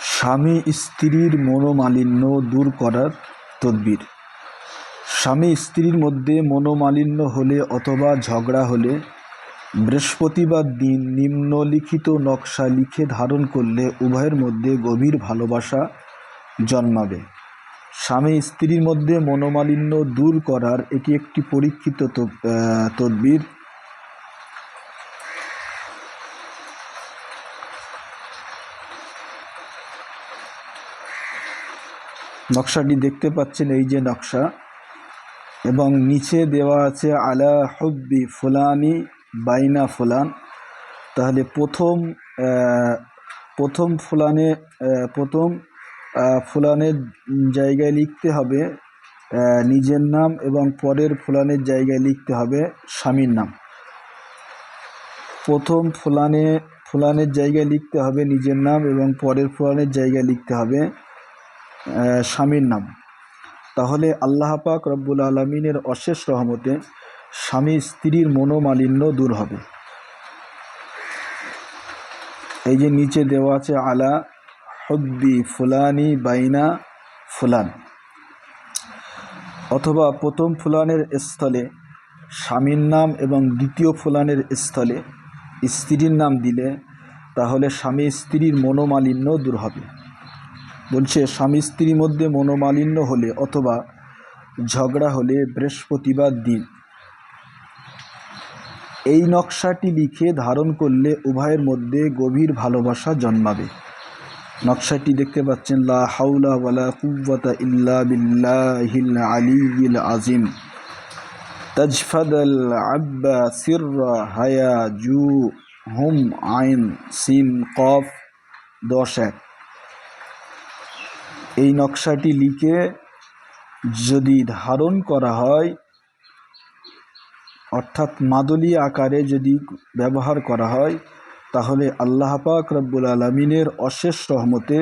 স্বামী স্ত্রীর মনোমালিন্য দূর করার তদবির। স্বামী স্ত্রীর মধ্যে মনোমালিন্য হলে অথবা ঝগড়া হলে বৃহস্পতিবার দিন নিম্নলিখিত নকশা লিখে ধারণ করলে উভয়ের মধ্যে গভীর ভালোবাসা জন্মাবে। স্বামী স্ত্রীর মধ্যে মনোমালিন্য দূর করার এটি একটি পরীক্ষিত তদবির। নকশাটি দেখতে পাচ্ছেন এই যে নকশা। এবং নিচে দেওয়া আছে, আলা হুব্বি ফুলানি বাইনা ফুলান। তাহলে প্রথম প্রথম ফুলানে প্রথম ফুলানের জায়গায় লিখতে হবে নিজের নাম এবং পরের ফুলানের জায়গায় লিখতে হবে স্বামীর নাম। প্রথম ফুলানে, ফুলানের জায়গায় লিখতে হবে নিজের নাম এবং পরের ফুলানের জায়গায় লিখতে হবে স্বামীর নাম। তাহলে আল্লাহ পাক রব্বুল আলমিনের অশেষ রহমতে স্বামী স্ত্রীর মনোমালিন্য দূর হবে। এই যে নিচে দেওয়া আছে, আলা হব্বি ফুলানি বাইনা ফুলান। অথবা প্রথম ফুলানের স্থলে স্বামীর নাম এবং দ্বিতীয় ফুলানের স্থলে স্ত্রীর নাম দিলে তাহলে স্বামী স্ত্রীর মনোমালিন্য দূর হবে। বলছে, স্বামী স্ত্রীর মধ্যে মনোমালিন্য হলে অথবা ঝগড়া হলে বৃহস্পতিবার দিন। এই নকশাটি লিখে ধারণ করলে উভয়ের মধ্যে গভীর ভালোবাসা জন্মাবে। নকশাটি দেখতে পাচ্ছেন, লা হাউলা ওয়ালা কুওয়াতা ইল্লা বিল্লাহিল আলিয়্যিল আযীম। তাজফাদাল আব্বা সিররা হায়া জু হুম আইন সিন কফ দশ এক। এই নকশাটি লিখে যদি ধারণ করা হয়, অর্থাৎ মাদুলি আকারে যদি ব্যবহার করা হয়, তাহলে আল্লাহ পাক রব্বুল আলমিনের অশেষ রহমতে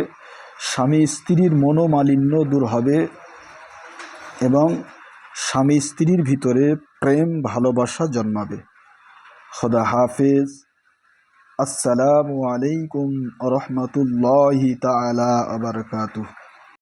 স্বামী স্ত্রীর মনোমালিন্য দূর হবে এবং স্বামী স্ত্রীর ভিতরে প্রেম, ভালোবাসা জন্মাবে। খোদা হাফেজ। আসসালামু আলাইকুম রহমতুল্লাহি তালা আবরকাতুহ